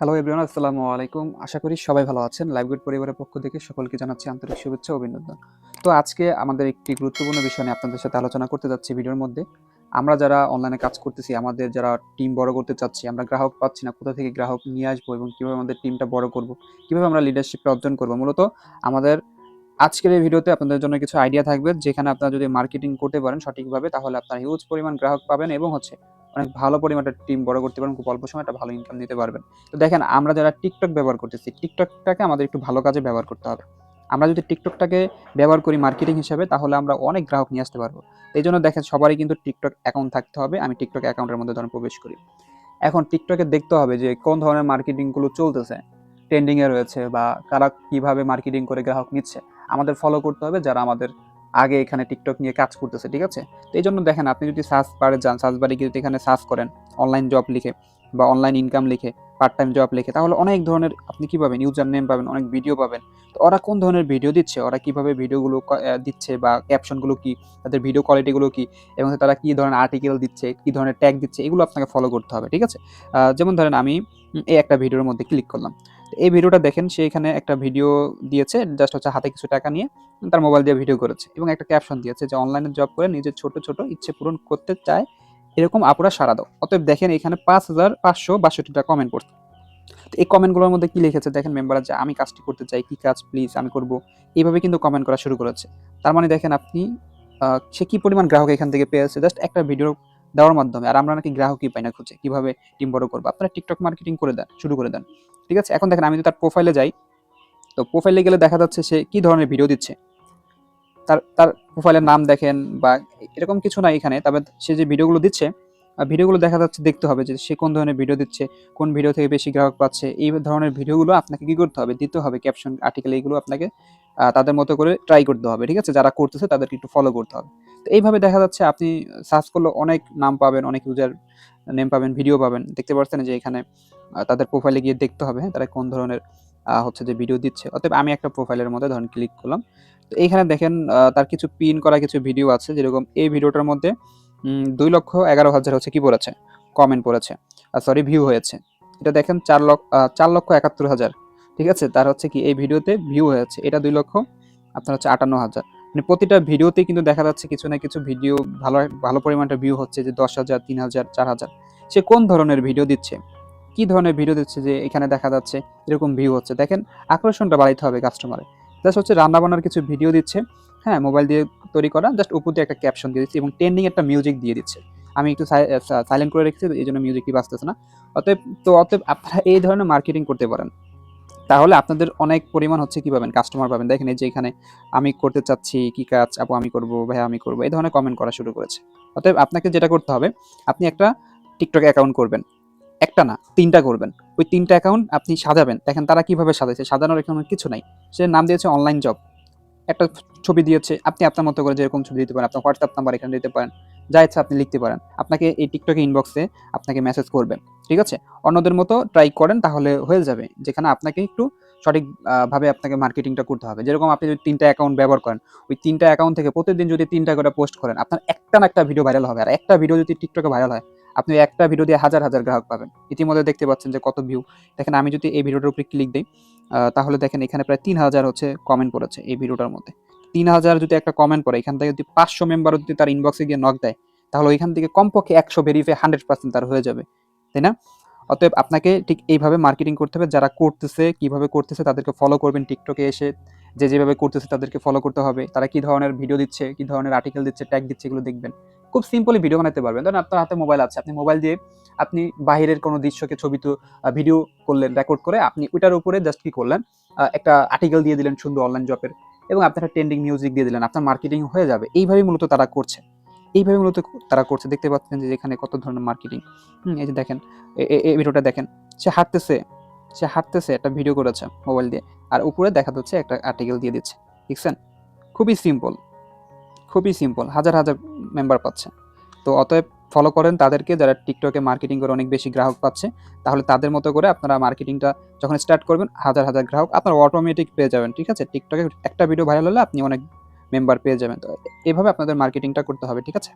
Hello everyone আসসালামু আলাইকুম। আশা করি সবাই ভালো আছেন। লাইভগুড পরিবারের পক্ষ থেকে সকলকে জানাচ্ছি আন্তরিক শুভেচ্ছা অভিনন্দন। তো আজকে আমাদের একটি গুরুত্বপূর্ণ বিষয় নিয়ে আপনাদের সাথে আলোচনা করতে যাচ্ছি ভিডিওর মধ্যে। আমরা যারা অনলাইনে কাজ করতেছি, আমাদের যারা টিম বড় করতে চাচ্ছি, আমরা গ্রাহক পাচ্ছি না, কোথা থেকে গ্রাহক নিয়ে আসব এবং কীভাবে আমাদের টিমটা বড় করব, কীভাবে আমরা লিডারশিপটা অর্জন করব, মূলত আমাদের আজকের এই ভিডিওতে আপনাদের জন্য কিছু আইডিয়া থাকবে, যেখানে আপনারা যদি মার্কেটিং করতে পারেন সঠিকভাবে, তাহলে আপনারা হিউজ পরিমাণ গ্রাহক পাবেন এবং হচ্ছে অনেক ভালো পরিমাণে টিম বড় করতে পারেন খুব অল্প সময় একটা ভালো ইনকাম দিতে পারবেন। তো দেখেন, আমরা যারা টিকটক ব্যবহার করতেছি টিকটকটাকে আমাদের একটু ভালো কাজে ব্যবহার করতে হবে। আমরা যদি টিকটকটাকে ব্যবহার করি মার্কেটিং হিসেবে, তাহলে আমরা অনেক গ্রাহক নিয়ে আসতে পারব। এই জন্য দেখেন, সবারই কিন্তু টিকটক অ্যাকাউন্ট থাকতে হবে। আমি টিকটক অ্যাকাউন্টের মধ্যে ধরুন প্রবেশ করি। এখন টিকটকে দেখতে হবে যে, কোন ধরনের মার্কেটিংগুলো চলতেছে। ট্রেন্ডিংয়ে রয়েছে বা কারা কীভাবে মার্কেটিং করে গ্রাহক নিচ্ছে। আমাদের ফলো করতে হবে যারা আমাদের আগে এখানে টিকটক নিয়ে কাজ করতেছে, ঠিক আছে? তো এই জন্য দেখেন, আপনি যদি সার্চ বারে যান সার্চ বারে গিয়ে এখানে সার্চ করেন অনলাইন জব লিখে বা অনলাইন ইনকাম লিখে পার্ট টাইম জব লিখে, তাহলে অনেক ধরনের আপনি কি পাবেন? ইউজার নেম পাবেন, অনেক ভিডিও পাবেন। তো ওরা কোন ধরনের ভিডিও দিচ্ছে? ওরা কীভাবে ভিডিওগুলো দিচ্ছে বা ক্যাপশনগুলো কি? তাদের ভিডিও কোয়ালিটিগুলো কি? এবং তারা কি ধরনের আর্টিকেল দিচ্ছে, কি ধরনের ট্যাগ দিচ্ছে? এগুলো আপনাকে ফলো করতে হবে, ঠিক আছে? যেমন ধরেন আমি এই একটা ভিডিওর মধ্যে ক্লিক করলাম। এই ভিডিওটা দেখেন, সে এখানে একটা ভিডিও দিয়েছে জাস্ট হচ্ছে হাতে কিছু টাকা নিয়ে, তার মোবাইল দিয়ে ভিডিও করেছে এবং একটা ক্যাপশন দিয়েছে যে অনলাইনে জব করে নিজের ছোট ছোট ইচ্ছে পূরণ করতে চায়, এরকম আপুরা সারা দাও। অতএব দেখেন এখানে পাঁচ হাজার পাঁচশো বাষট্টিটা কমেন্ট করছে। এই কমেন্টগুলোর মধ্যে কি লিখেছে? দেখেন মেম্বাররা যে আমি কাজটি করতে চাই, কি কাজ? প্লিজ আমি করব। এইভাবে কিন্তু কমেন্ট করা শুরু করেছে। তার মানে দেখেন আপনি সে কি পরিমাণ গ্রাহক এখান থেকে পেয়েছে? জাস্ট একটা ভিডিও দেওয়ার মাধ্যমে। আর আমরা নাকি গ্রাহকই পাই না খুঁজে। কীভাবে টিম বড় করব? আপনারা টিকটক মার্কেটিং করে দেন, শুরু করে দেন। ঠিক আছে? এখন দেখেন, আমি যদি তার প্রোফাইলে যাই। তো প্রোফাইলে গেলে দেখা যাচ্ছে সে কি ধরনের ভিডিও দিচ্ছে। তার তার প্রোফাইলের নাম দেখেন বা এরকম কিছু নাই এখানে, তবে সে যে ভিডিওগুলো দিচ্ছে ভিডিওগুলো দেখা যাচ্ছে, দেখতে হবে যে সে কোন ধরনের ভিডিও দিচ্ছে, কোন ভিডিও থেকে বেশি গ্রাহক পাচ্ছে। এই ধরনের ভিডিওগুলো আপনাকে কি করতে হবে? দিতে হবে ক্যাপশন আর্টিকেল এইগুলো আপনাকে তাদের মতো করে ট্রাই করতে হবে, ঠিক আছে? যারা করতেছে, তাদেরকে একটু ফলো করতে হবে। তো এইভাবে দেখা যাচ্ছে, আপনি সার্চ করলে অনেক নাম পাবেন, অনেক ইউজার নেম পাবেন ভিডিও পাবেন, দেখতে পাচ্ছেন যে এখানে তাদের প্রোফাইলে গিয়ে দেখতে হবে তারা কোন ধরনের হচ্ছে যে ভিডিও দিচ্ছে। অতএব আমি একটা প্রোফাইলের মধ্যে ধরেন ক্লিক করলাম। তো এইখানে দেখেন তার কিছু পিন করা কিছু ভিডিও আছে, যেরকম এই ভিডিওটার মধ্যে দুই লক্ষ এগারো হাজার হচ্ছে কি পড়েছে? কমেন্ট পড়েছে। সরি ভিউ হয়েছে। এটা দেখেন চার লক্ষ চার লক্ষ একাত্তর হাজার। ঠিক আছে? তার হচ্ছে কি এই ভিডিওতে ভিউ হয়েছে। এটা দুই লক্ষ, আপনার হচ্ছে আটান্ন হাজার। মানে প্রতিটা ভিডিওতেই কিন্তু দেখা যাচ্ছে কিছু না কিছু ভিডিও ভালো ভালো পরিমাণটা ভিউ হচ্ছে যে দশ হাজার, তিন হাজার, চার হাজার। সে কোন ধরনের ভিডিও দিচ্ছে? কি ধরনের ভিডিও দিচ্ছে যে এখানে দেখা যাচ্ছে এরকম ভিউ হচ্ছে? দেখেন, আকর্ষণটা বাড়াইতে হবে কাস্টমারে জাস্ট হচ্ছে রান্নাবান্নার কিছু ভিডিও দিচ্ছে হ্যাঁ মোবাইল দিয়ে তৈরি করা জাস্ট উপর দিয়ে একটা ক্যাপশন দিয়ে দিচ্ছে এবং ট্রেন্ডিং একটা মিউজিক দিয়ে দিচ্ছে। আমি একটু সাইলেন্ট করে রেখেছি এই জন্য মিউজিকটি বাঁচতেছে না। অতএব, তো অতএব আপনারা এই ধরনের মার্কেটিং করতে পারেন। তাহলে আপনাদের অনেক পরিমাণ হচ্ছে কি পাবেন? কাস্টমার পাবেন। দেখেন যে এখানে আমি করতে চাচ্ছি কি কাজ, আপু আমি করব ভাই আমি করব, এই ধরনের কমেন্ট করা শুরু করেছে। অতএব আপনাকে যেটা করতে হবে, আপনি একটা টিকটক অ্যাকাউন্ট করবেন। একটা না, তিনটা করবেন। ওই তিনটা অ্যাকাউন্ট আপনি সাজাবেন। দেখেন তারা কীভাবে সাজাইছে, সাজানোর এখানে কিছু নাই। সে নাম দিয়েছে অনলাইন জব একটা ছবি দিয়েছে, আপনি আপনার মতো করে যেরকম ছবি দিতে পারেন, আপনার হোয়াটসঅ্যাপ নাম্বার এখানে দিতে পারেন। যা ইচ্ছা আপনি লিখতে পারেন। আপনাকে এই টিকটকে ইনবক্সে আপনাকে মেসেজ করবে ঠিক আছে? অন্যদের মতো ট্রাই করেন, তাহলে হয়ে যাবে। যেখানে আপনাকে একটু সঠিকভাবে আপনাকে মার্কেটিংটা করতে হবে। যেরকম আপনি যদি তিনটা অ্যাকাউন্ট ব্যবহার করেন, ওই তিনটা অ্যাকাউন্ট থেকে প্রতিদিন যদি তিনটা করে পোস্ট করেন, আপনার একটা না একটা ভিডিও ভাইরাল হবে। আর একটা ভিডিও যদি টিকটকে ভাইরাল হয়, আপনি একটা ভিডিও দিয়ে হাজার হাজার গ্রাহক পাবেন। ইতিমধ্যে দেখতে পাচ্ছেন যে কত ভিউ দেখেন, আমি যদি এই ভিডিওটার উপরে ক্লিক দিই তাহলে দেখেন এখানে প্রায় তিন হাজার হচ্ছে কমেন্ট পড়েছে এই ভিডিওটার মধ্যে। তিন হাজার যদি একটা কমেন্ট পড়ে এখান থেকে যদি পাঁচশো মেম্বার যদি তার ইনবক্সে গিয়ে নক দেয়, তাহলে ওইখান থেকে কমপক্ষে একশো ভেরিফাই হান্ড্রেড পার্সেন্ট তার হয়ে যাবে, তাই না? অতএব আপনাকে ঠিক এইভাবে মার্কেটিং করতে হবে, যারা করতেছে, কীভাবে করতেছে তাদেরকে ফলো করবেন টিকটকে এসে, যে যেভাবে করতেছে তাদেরকে ফলো করতে হবে, তারা কি ধরনের ভিডিও দিচ্ছে, কি ধরনের আর্টিকেল দিচ্ছে ট্যাগ দিচ্ছে, এগুলো দেখবেন। খুব সিম্পলি ভিডিও বানাতে পারবেন। ধরেন আপনার হাতে মোবাইল আছে, আপনি মোবাইল দিয়ে আপনি বাইরের কোনো দৃশ্যকে, ছবি তো ভিডিও করলেন রেকর্ড করে, আপনি ওইটার উপরে জাস্ট কি করলেন একটা আর্টিকেল দিয়ে দিলেন সুন্দর অনলাইন জবের এবং আপনার ট্রেন্ডিং মিউজিক দিয়ে দিলেন, আপনার মার্কেটিং হয়ে যাবে। এইভাবেই মূলত তারা করছে। এইভাবে মূলত তারা করছে। দেখতে পাচ্ছেন যে এখানে কত ধরনের মার্কেটিং এই যে দেখেন এই ভিডিওটা দেখেন। সে হাঁটতেছে সে হাঁটতেছে, একটা ভিডিও করেছে মোবাইল দিয়ে। আর উপরে দেখা যাচ্ছে একটা আর্টিকেল দিয়ে দিচ্ছে। দেখছেন? খুবই সিম্পল খুবই সিম্পল হাজার হাজার মেম্বার পাচ্ছে। তো অতএব ফলো করেন। তাদেরকে যারা টিকটকে মার্কেটিং করে অনেক বেশি গ্রাহক পাচ্ছে, তাহলে তাদের মতো করে আপনারা মার্কেটিংটা যখন স্টার্ট করবেন, হাজার হাজার গ্রাহক আপনারা অটোমেটিক পেয়ে যাবেন, ঠিক আছে? টিকটকে একটা ভিডিও ভাইরাল হলে আপনি অনেক মেম্বার পেয়ে যাবেন। তো এভাবে আপনাদের মার্কেটিংটা করতে হবে, ঠিক আছে?